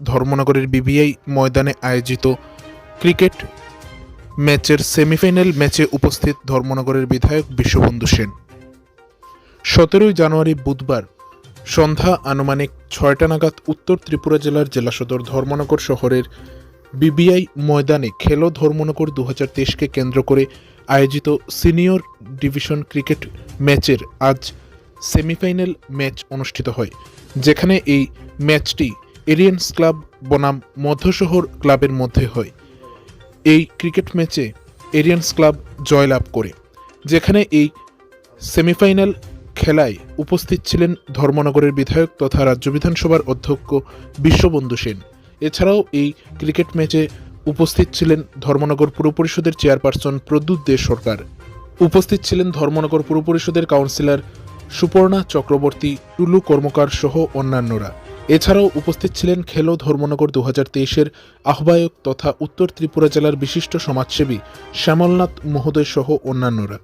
ধর্মনগরের BBI ময়দানে আয়োজিত cricket ম্যাচের সেমিফাইনাল ম্যাচে উপস্থিত ধর্মনগরের বিধায়ক বিশ্ববন্ধু সেন। সতেরোই জানুয়ারি বুধবার সন্ধ্যা আনুমানিক ছয়টা নাগাদ উত্তর ত্রিপুরা জেলার জেলা সদর ধর্মনগর শহরের বিবিআই ময়দানে খেলো ধর্মনগর দু হাজার তেইশকে কেন্দ্র করে আয়োজিত সিনিয়র ডিভিশন ক্রিকেট ম্যাচের আজ সেমিফাইনাল ম্যাচ অনুষ্ঠিত হয়, যেখানে এই ম্যাচটি এরিয়ান্স ক্লাব বনাম মধ্যশহর ক্লাবের মধ্যে হয়। এই ক্রিকেট ম্যাচে এরিয়েন্স ক্লাব জয়লাভ করে, যেখানে এই সেমিফাইনাল খেলায় উপস্থিত ছিলেন ধর্মনগরের বিধায়ক তথা রাজ্য বিধানসভার অধ্যক্ষ বিশ্ববন্ধু সেন। এছাড়াও এই ক্রিকেট ম্যাচে উপস্থিত ছিলেন ধর্মনগর পুর পরিষদের চেয়ারপারসন প্রদ্যুৎ দে সরকার। উপস্থিত ছিলেন ধর্মনগর পুর পরিষদের কাউন্সিলর সুপর্ণা চক্রবর্তী, টুলু কর্মকার সহ অন্যান্যরা। এছাড়াও উপস্থিত ছিলেন খেলো ধর্মনগর দু হাজার তেইশের আহ্বায়ক তথা উত্তর ত্রিপুরা জেলার বিশিষ্ট সমাজসেবী শ্যামলনাথ মহোদয় সহ অন্যান্যরা।